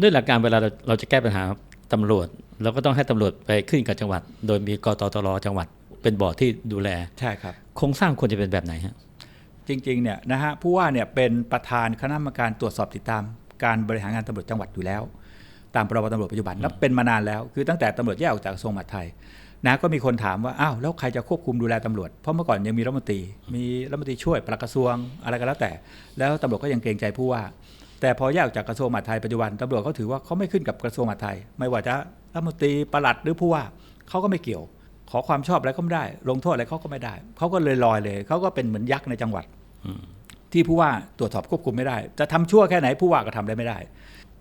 ด้วยหลักการเวลาเราเราจะแก้ปัญหาตำรวจเราก็ต้องให้ตำรวจไปขึ้นกับจังหวัด โดยมีกตตรจังหวัดเป็นบอร์ดที่ดูแลใช่ครับโครงสร้างควรจะเป็นแบบไหนฮะจริงๆเนี่ยนะฮะผู้ว่าเนี่ยเป็นประธานคณะกรรมการตรวจสอบติดตาม การบริหารงานตำรวจจังหวัดอยู่แล้ว ตามพรบตำรวจปัจจุบันแล้วเป็นมานานแล้วคือตั้งแต่ตำรวจแยกออกจากกระทรวงมหาดไทยนะก็มีคนถามว่าอ้าวแล้วใครจะควบคุมดูแลตำรวจเพราะเมื่อก่อนยังมีรัฐมนตรีมีรัฐมนตรีช่วยปลัดกระทรวงอะไรก็แล้วแต่ แล้วตำรวจก็ยังเกรงใจผู้ว่า แต่พอแยกออกจากกระทรวงมหาดไทยปัจจุบันตำรวจเขาถือว่าเขาไม่ขึ้นกับกระทรวงมหาดไทย ไม่ว่าจะรัฐมนตรีประหลัดหรือผู้ว่าเขาก็ไม่เกี่ยว ขอความชอบอะไรก็ไม่ได้ ลงโทษอะไรเขาก็ไม่ได้เขาก็เลยลอยเลยเขาก็เป็นเหมือนยักษ์ในจังหวัดที่ผู้ว่าตรวจสอบควบคุมไม่ได้ จะทำชั่วแค่ไหนผู้ว่าก็ทำได้ไม่ได้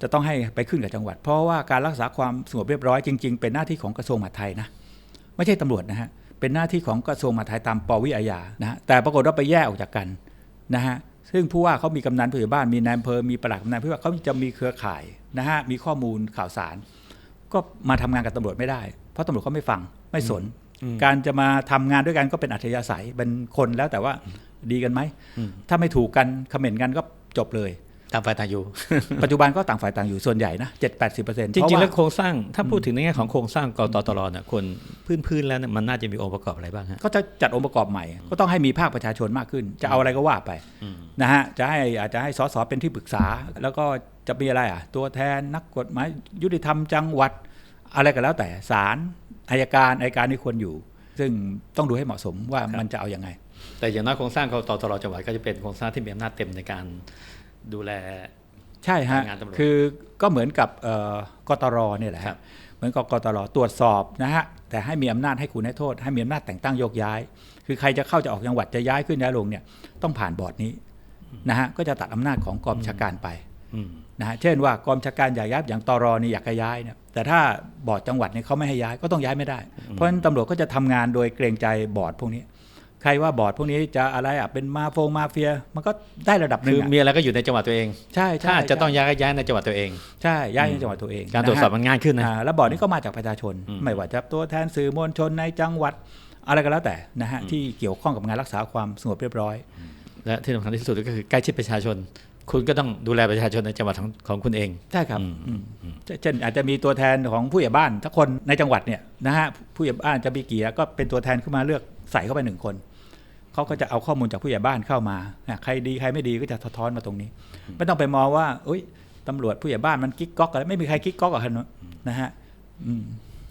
จะต้องให้ไปขึ้นกับจังหวัด เพราะว่าการรักษาความสงบเรียบร้อยจริง ๆ เป็นหน้าที่ของกระทรวงมหาดไทยนะไม่ใช่ตำรวจนะฮะเป็นหน้าที่ของกระทรวงมหาดไทยตามปวิอาญานะฮะแต่ปรากฏว่าไปแยกออกจากกันนะฮะ ซึ่งผู้ว่าเขามีกำนันผู้ใหญ่บ้านมีนายอำเภอมีปลัดกำนันผู้ว่าเขาจะมีเครือข่ายนะฮะมีข้อมูลข่าวสาร ก็มาทำงานกับตำรวจไม่ได้ เพราะตำรวจเขาไม่ฟังไม่สน การจะมาทำงานด้วยกันก็เป็นอัธยาศัยเป็นคนแล้วแต่ว่าดีกันไหม ถ้าไม่ถูกกันคอมเมนต์กันก็จบเลยตามฝ่ายต่างอยู่ ปัจจุบันก็ต่างฝ่ายต่างอยู่ส่วนใหญ่นะเจ็ดแปดสิบเปอร์เซ็นต์จริงๆ แล้วโครงสร้างถ้าพูดถึงในแง่ของโครงสร้างกตตรเนี่ยควรพื้นๆแล้วเนี่ยมันน่าจะมีองค์ประกอบอะไรบ้างฮะก็จะจัดองค์ประกอบใหม่ ก็ต้องให้มีภาคประชาชนมากขึ้น จะเอาอะไรก็ว่าไป นะฮะจะให้อาจจะให้สสเป็นที่ปรึกษา แล้วก็จะมีอะไรอะ ตัวแทนนักกฎหมายยุติธรรมจังหวัด อะไรก็แล้วแต่ศาลอายการอายการนี่ควรอยู่ ซึ่งต้องดูให้เหมาะสมว่ามันจะเอาอยัางไง แต่อย่างน้อยโครงสร้างกตตรจังหวัดก็จะเป็นโครงสร้างที่มีอำนาจเต็มในการดูแลใช่ฮะงานตำรวจคือก็เหมือนกับเอ่อกตรเนี่ยแหละครัฮะบเหมือนกับกตรตรวจสอบนะฮะแต่ให้มีอำนาจให้คุณให้โทษ ให้มีอำนาจแต่งตั้งโยกย้าย คือใครจะเข้าจะออกจังหวัดจะย้ายขึ้นย้ายลงเนี่ยต้องผ่านบอร์ดนี้ นะฮะก็จะตัดอำนาจของกองบัญชาการไปอืมนะฮะเช่นว่ากองบัญชาการอยากย้ายอย่างตรนี่อยากจะย้ายเนี่ยแต่ถ้าบอร์ดจังหวัดเนี่ยเขาไม่ให้ย้ายก็ต้องย้ายไม่ได้ เพราะฉะนั้นตำรวจก็จะทำงานโดยเกรงใจบอร์ดพวกนี้ใครว่าบอร์ดพวกนี้จะอะไรอะเป็นมาโฟงมาเฟีย มันก็ได้ระดับหนึ่คืงออะมีอะไรก็อยู่ในจังหวัดตัวเอง ใช่ใช่ถ้าจะต้องใช่ย้ายก็ย้ายในจังหวัดตัวเอง ใช่ย้ายในจังหวัดตัวเอง การตรวจสอบนะฮะมันง่ายขึ้นนะอ่าแล้วบอร์ดนี้ก็มาจากประชาชนอืมไม่ว่าจะตัวแทนสื่อมวลชนในจังหวัดอะไรก็แล้วแต่นะฮะที่เกี่ยวข้องกับงานรักษาความสงบเรียบร้อย และที่สำคัญที่สุดก็คือใกล้ชิดประชาชน คุณก็ต้องดูแลประชาชนในจังหวัดของของคุณเอง ใช่ครับอืมอืมเช่นอาจจะมีตัวแทนของผู้ใหญ่บ้านทักคนในจังหวัดเนี่ยนะฮะผู้ใหญ่บ้านจะมีกี่ก็เป็นตัวแทนขึ้นมาเลือกใส่เข้าไปหนึ่งคนเขาก็จะเอาข้อมูลจากผู้ใหญ่บ้านเข้ามาอะใครดีใครไม่ดีก็จะสะท้อนมาตรงนี้ ไม่ต้องไปมองว่าเอ้ยตำรวจผู้ใหญ่บ้านมันกิ๊กก๊อกอะไรไม่มีใครกิ๊กก๊อกกับใครนะฮะอืม